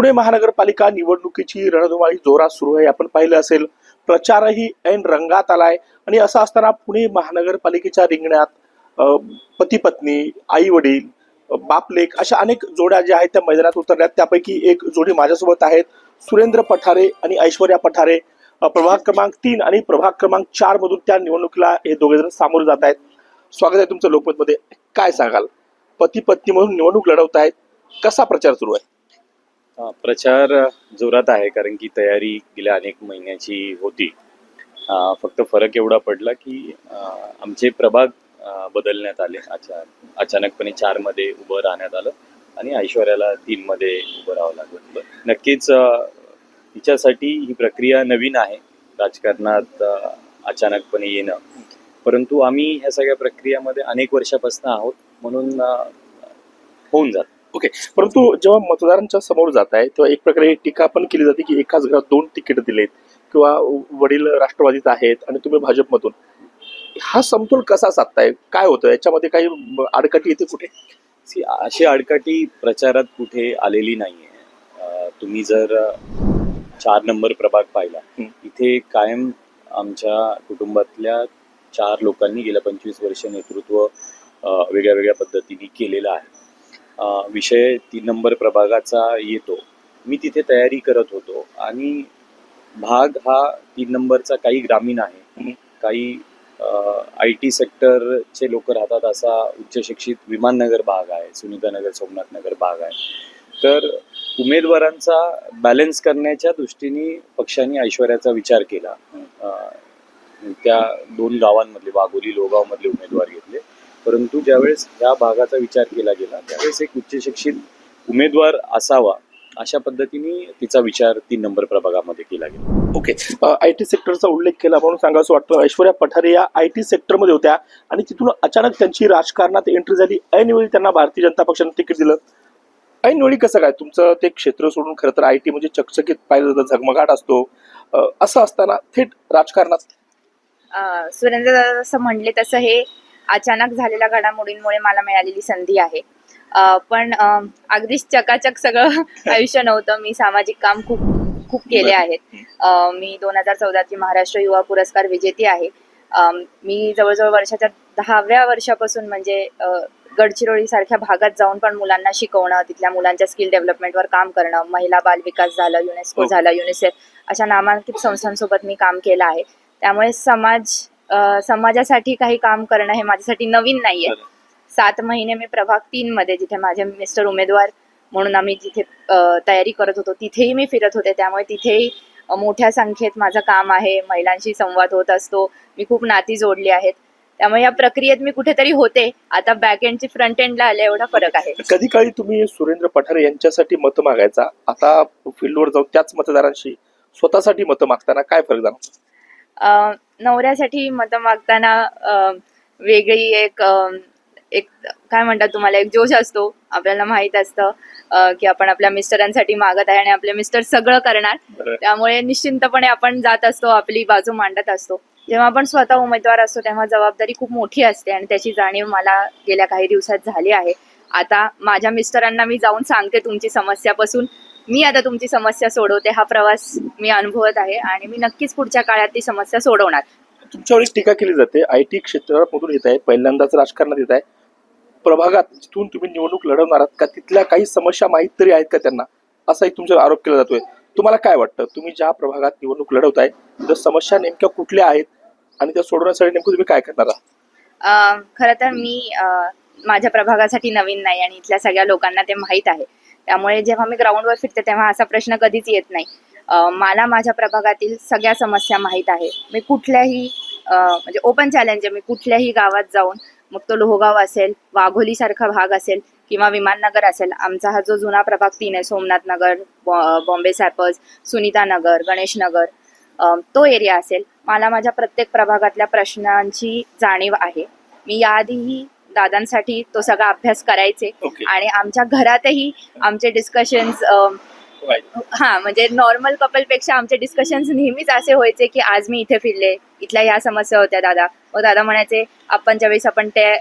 पुणे महानगरपालिका निवडणुकीची रणधुमाळी जोरात सुरू आहे. आपण पाहिलं असेल प्रचारही ऐन रंगात आलाय. आणि असं असताना पुणे महानगरपालिकेच्या रिंगणात पती पत्नी आई वडील बापलेक अशा अनेक जोड्या ज्या आहेत त्या मैदानात उतरल्यात. त्यापैकी एक जोडी माझ्यासोबत आहेत. सुरेंद्र पठारे आणि ऐश्वर्या पठारे. प्रभाग क्रमांक तीन आणि प्रभाग क्रमांक चार मधून त्या निवडणुकीला हे दोघे जण सामोरे जात आहेत. स्वागत आहे तुमचं लोकमतमध्ये. काय सांगाल? पती पत्नी म्हणून निवडणूक लढवत आहेत कसा प्रचार सुरू आहे? प्रचार जोरात आहे कारण की तयारी गेल्या अनेक महिन्याची होती. फक्त फरक एवढा पडला की आमचे प्रभाग बदलण्यात आले. अचा अचानकपणे चारमध्ये उभं राहण्यात आलं आणि ऐश्वर्याला तीनमध्ये उभं राहावं लागलं. नक्कीच तिच्यासाठी ही प्रक्रिया नवीन आहे. राजकारणात अचानकपणे येणं. परंतु आम्ही ह्या सगळ्या प्रक्रियामध्ये अनेक वर्षापासून आहोत म्हणून होऊन जात. ओके परंतु जेव्हा मतदारांच्या समोर जात आहे तेव्हा एक प्रकारे टीका पण केली जाते की एकाच घरात दोन तिकीट दिलेत किंवा वडील राष्ट्रवादीत आहेत आणि तुम्ही भाजपमधून. हा समतोल कसा साधताय? काय होतं? याच्यामध्ये काही अडकटी येते कुठे? अशी आडकाठी प्रचारात कुठे आलेली नाहीये. तुम्ही जर चार नंबर प्रभाग पाहिला. इथे कायम आमच्या कुटुंबातल्या चार लोकांनी गेल्या पंचवीस वर्ष नेतृत्व वेगळ्या वेगळ्या पद्धतीने केलेलं आहे. विषय तीन नंबर प्रभागाचा येतो. मी तिथे तयारी करत होतो आणि भाग हा तीन नंबरचा काही ग्रामीण आहे. काही आय टी सेक्टरचे लोक राहतात असा उच्च शिक्षित विमाननगर भाग आहे सुनीतानगर सोमनाथ नगर भाग आहे. तर उमेदवारांचा बॅलन्स करण्याच्या दृष्टीने पक्षाने ऐश्वर्याचा विचार केला. त्या दोन गावांमधले वाघोली लोगावमधले उमेदवार घेतले. परंतु ज्यावेळेस ह्या भागाचा विचार केला गेला त्यावेळेस एक उच्च शिक्षित उमेदवार असावा अशा पद्धतीने तिचा विचार तीन नंबर प्रभागामध्ये केला गेला. ओके. आय टी सेक्टरचा उल्लेख केला म्हणून सांगा असं वाटतं. ऐश्वर्या पठारे या आय टी सेक्टरमध्ये होत्या आणि तिथून अचानक त्यांची राजकारणात एंट्री झाली. ऐनवेळी त्यांना भारतीय जनता पक्षाने तिकीट दिलं. ऐनवेळी कसं काय? तुमचं ते क्षेत्र सोडून खरं तर आय टी म्हणजे चकचकीत पाहिलं जातं झगमगाट असतो. असं असताना थेट राजकारणात? सुरेंद्र दादा जसं म्हणले तसं हे अचानक झालेल्या घडामोडींमुळे मला मिळालेली संधी आहे. पण अगदीच चकाचक सगळं आयुष्य नव्हतं. मी सामाजिक काम खूप खूप केले आहेत. मी दोन हजार चौदाची महाराष्ट्र युवा पुरस्कार विजेती आहे. मी जवळजवळ वर्षाच्या दहाव्या वर्षापासून म्हणजे गडचिरोली सारख्या भागात जाऊन पण मुलांना शिकवणं तिथल्या मुलांच्या स्किल डेव्हलपमेंटवर काम करणं महिला बाल विकास झालं युनेस्को हो. झालं युनिसेफ अशा नामांकित संस्थांसोबत मी काम केलं आहे. त्यामुळे समाज अं, समाजासाठी काही काम करणं हे माझ्यासाठी नवीन नाहीये. बरं. सात महिने मी प्रभाग तीन मध्ये जिथे माझे मिस्टर उमेदवार म्हणून आम्ही जिथे अं, तयारी करत होतो तिथेही मी फिरत होते. त्यामुळे तिथेही अं, मोठ्या संख्येत माझं काम आहे महिलांशी संवाद होत असतो मी खूप नाती जोडली आहेत. त्यामुळे या प्रक्रियेत मी कुठेतरी होते. आता बॅक एंडची फ्रंट एंडला आले एवढा फरक आहे. कधी काळी तुम्ही सुरेंद्र पठारे यांच्यासाठी मतं मागायचा? आता फील्डवर जाऊन त्याच मतदारांशी स्वतःसाठी मतं मागताना काय फरक जाणवतो? नवऱ्यासाठी मतं मागताना अं, वेगळी एक अं, एक काय म्हणतात तुम्हाला एक जोश असतो आपल्याला माहीत असतं अं, की आपण आपल्या मिस्टरांसाठी मागत आहे आणि आपले मिस्टर सगळं करणार. बरं. त्यामुळे निश्चिंतपणे आपण जात असतो आपली बाजू मांडत असतो. जेव्हा आपण स्वतः उमेदवार असतो तेव्हा जबाबदारी खूप मोठी असते आणि त्याची जाणीव मला गेल्या काही दिवसात झाली आहे. आता माझ्या मिस्टरांना मी जाऊन सांगते तुमची समस्यापासून. मी आता तुमची समस्या सोडवते हा प्रवास मी अनुभवत आहे आणि मी नक्कीच पुढच्या काळात ती समस्या सोडवणार. तुमच्यावर एक टीका केली जाते आय टी क्षेत्रामधून येत आहे पहिल्यांदाच राजकारणात येत आहे. प्रभागात जिथून तुम्ही निवडणूक लढवणार आहात का? तिथल्या काही समस्या माहीत तरी आहेत का त्यांना? असाही तुमच्यावर आरोप केला जातोय. तुम्हाला काय वाटतं? तुम्ही ज्या प्रभागात निवडणूक लढवताय त्या समस्या नेमक्या कुठल्या आहेत? आणि त्या सोडवण्यासाठी नेमकं तुम्ही काय करणार आहात? अं, खरं तर मी माझ्या प्रभागासाठी नवीन नाही आणि इथल्या सगळ्या लोकांना ते माहीत आहे. त्यामुळे जेव्हा मी ग्राउंडवर फिरते तेव्हा असा प्रश्न कधीच येत नाही. मला माझ्या प्रभागातील सगळ्या समस्या माहीत आहे मी कुठल्याही म्हणजे ओपन चॅलेंज आहे मी कुठल्याही गावात जाऊन मग तो लोहगाव असेल वाघोली सारखा भाग असेल किंवा विमाननगर असेल आमचा हा जो जुना प्रभाग तीन आहे सोमनाथ नगर बॉ- बॉम्बे सॅपर्स सुनीता नगर गणेश नगर तो एरिया असेल. मला माझ्या प्रत्येक प्रभागातल्या प्रश्नांची जाणीव आहे. मी याआधीही दादांसाठी तो सगळा अभ्यास करायचे. ओके आणि आमच्या घरातही आमचे डिस्कशन्स हा म्हणजे नॉर्मल कपलपेक्षा आमचे डिस्कशन्स नेहमीच असे व्हायचे की आज मी इथे फिरले इथल्या ह्या समस्या होत्या दादा. मग दादा म्हणायचे आपणच्या वेळेस आपण ते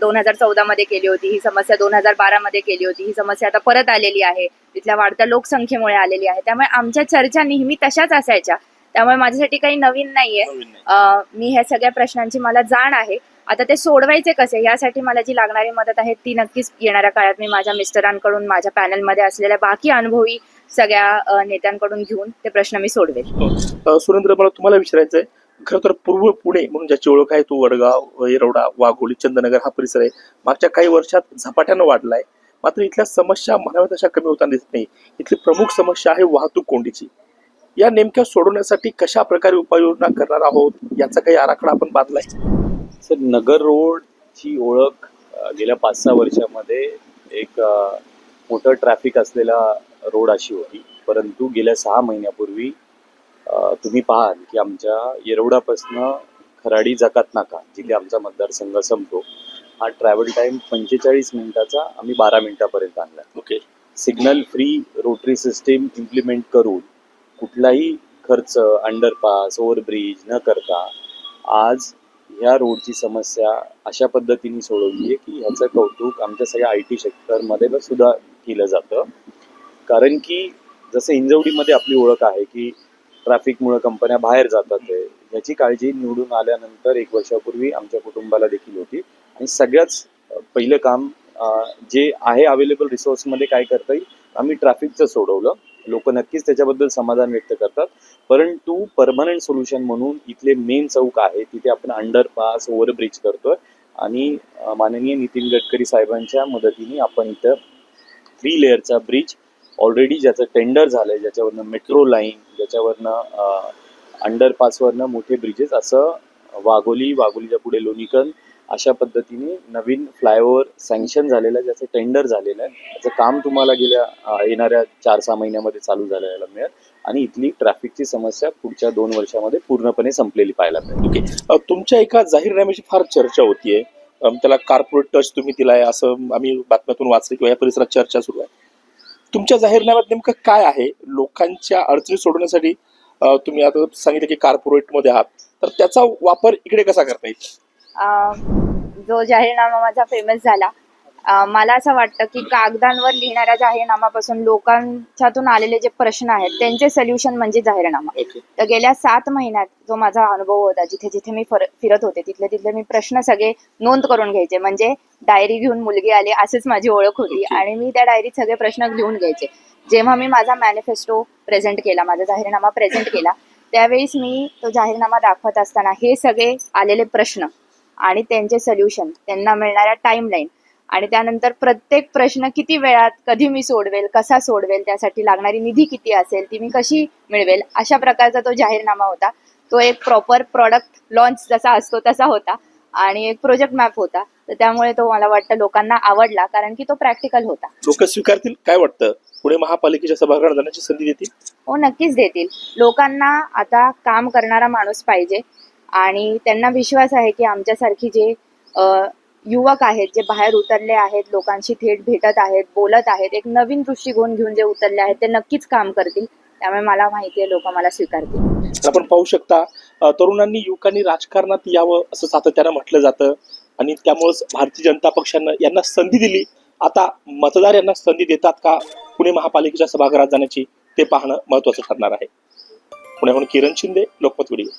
दोन हजार चौदामध्ये केली होती ही समस्या दोन हजार बारामध्ये केली होती ही समस्या आता परत आलेली आहे तिथल्या वाढत्या लोकसंख्येमुळे आलेली आहे. त्यामुळे आमच्या चर्चा नेहमी तशाच असायच्या. त्यामुळे माझ्यासाठी काही नवीन नाहीये. अ, मी ह्या सगळ्या प्रश्नांची मला जाण आहे. आता ते सोडवायचे कसे? यासाठी मला जी लागणारी मदत आहे ती नक्कीच येणाऱ्या काळात मी माझ्या मिस्टरांकडून माझ्या पॅनलमध्ये असलेल्या बाकी अनुभवी सगळ्या नेत्यांकडून घेऊन ते प्रश्न मी सोडवेल. हो. सुरेंद्र मला तुम्हाला विचारायचं आहे खरं तर पूर्व पुणे म्हणून ज्याची ओळख आहे तो वडगाव येरवडा वाघोली चंदनगर हा परिसर आहे. मागच्या काही वर्षात झपाट्यानं वाढलाय. मात्र इथल्या समस्या म्हणाव्या तशा कमी होताना दिसत नाही. इथली प्रमुख समस्या आहे वाहतूक कोंडीची. या नेमक्या सोडवण्यासाठी कशा प्रकारे उपाययोजना करणार आहोत याचा काही आराखडा आपण बांधलाय? सर नगर रोडची ओळख गेल्या पाच सहा वर्षामध्ये एक मोठं ट्रॅफिक असलेला रोड अशी होती. परंतु गेल्या सहा महिन्यापूर्वी तुम्ही पाहाल की आमच्या येरवडापासनं खराडी जकात नाका जिथे आमचा मतदारसंघ संपतो. हा ट्रॅव्हल टाईम पंचेचाळीस मिनिटाचा आम्ही बारा मिनिटापर्यंत आणला. Okay signal free rotary system implement करून कुठलाही खर्च अंडरपास ओव्हरब्रिज न करता आज ह्या रोडची समस्या अशा पद्धतीने सोडवली आहे की ह्याचं कौतुक आमच्या सगळ्या आय टी सेक्टरमध्ये सुद्धा केलं जातं. कारण की जसं इंजवडीमध्ये आपली ओळख आहे की ट्रॅफिकमुळे कंपन्या बाहेर जातात आहे काळजी निवडून आल्यानंतर एक वर्षापूर्वी आमच्या कुटुंबाला देखील होती. आणि सगळ्याच पहिलं काम जे आहे अवेलेबल रिसोर्समध्ये काय करता येईल आम्ही ट्रॅफिकचं सोडवलं. लोक नक्कीच त्याच्याबद्दल समाधान व्यक्त करतात. परंतु परमनंट सोल्युशन म्हणून इथले मेन चौक आहे तिथे आपण अंडरपास ओव्हरब्रिज करतोय. आणि माननीय नितीन गडकरी साहेबांच्या मदतीने आपण इथं थ्री लेअरचा ब्रिज ऑलरेडी ज्याचं टेंडर झालंय ज्याच्यावरनं मेट्रो लाईन ज्याच्यावरनं अंडरपासवरनं मोठे ब्रिजेस असं वाघोली वाघोलीच्या पुढे लोणीकन अशा पद्धतीने नवीन फ्लायओव्हर सँक्शन झालेलं आहे ज्याचं टेंडर झालेलं आहे. त्याचं काम तुम्हाला गेल्या येणाऱ्या चार सहा महिन्यामध्ये चालू झालेलं मिळेल. आणि इथली ट्रॅफिकची समस्या पुढच्या दोन वर्षामध्ये पूर्णपणे संपलेली पाहायला मिळेल. ओके. तुमच्या एका जाहीरनाम्याची फार चर्चा होतीये त्याला कार्पोरेट टच तुम्ही दिलाय असं आम्ही बातम्यातून वाचलं किंवा या परिसरात चर्चा सुरू आहे. तुमच्या जाहीरनाम्यात नेमकं काय आहे? लोकांच्या अडचणी सोडवण्यासाठी तुम्ही आता सांगितलं की कार्पोरेटमध्ये आहात. तर त्याचा वापर इकडे कसा करता येईल? जो जाहीरनामा माझा फेमस झाला. मला असं वाटतं की कागदांवर लिहिणाऱ्या जाहीरनामापासून लोकांच्यातून आलेले जे प्रश्न आहेत त्यांचे सोल्युशन म्हणजे जाहीरनामा. तर गेल्या सात महिन्यात जो माझा अनुभव होता जिथे जिथे मी फर- फिरत होते तिथले तिथले मी प्रश्न सगळे नोंद करून घ्यायचे. म्हणजे डायरी घेऊन मुलगी आली अशीच माझी ओळख होती. आणि मी त्या डायरीत सगळे प्रश्न लिहून घ्यायचे. जेव्हा मी माझा मॅनिफेस्टो प्रेझेंट केला माझा जाहीरनामा प्रेझेंट केला त्यावेळेस मी तो जाहीरनामा दाखवत असताना हे सगळे आलेले प्रश्न आणि त्यांचे सोल्युशन त्यांना मिळणाऱ्या टाईमलाईन आणि त्यानंतर प्रत्येक प्रश्न किती वेळात कधी मी सोडवेल कसा सोडवेल त्यासाठी लागणारी निधी किती असेल ती मी कशी मिळवेल अशा प्रकारचा तो जाहीरनामा होता. तो एक प्रॉपर प्रॉडक्ट लॉन्च जसा असतो तसा होता. आणि एक प्रोजेक्ट मॅप होता. तर त्यामुळे तो मला वाटतं लोकांना आवडला कारण की तो प्रॅक्टिकल होता. लोक स्वीकारतील? काय वाटतं? पुणे महापालिकेच्या सभागृहात जाण्याची संधी देतील? हो नक्कीच देतील. लोकांना आता काम करणारा माणूस पाहिजे. आणि त्यांना विश्वास आहे की आमच्यासारखी जे युवक आहेत जे बाहेर उतरले आहेत लोकांशी थेट भेटत आहेत बोलत आहेत एक नवीन दृष्टिकोन घेऊन जे उतरले आहेत ते नक्कीच काम करतील. त्यामुळे मला माहिती आहे लोक मला स्वीकारतील. आपण पाहू शकता तरुणांनी युवकांनी राजकारणात यावं असं सातत्यानं म्हटलं जातं. आणि त्यामुळेच भारतीय जनता पक्षानं यांना संधी दिली. आता मतदार यांना संधी देतात का पुणे महापालिकेच्या सभागृहात जाण्याची ते पाहणं महत्वाचं ठरणार आहे. पुण्याहून किरण शिंदे लोकमत व्हिडिओ.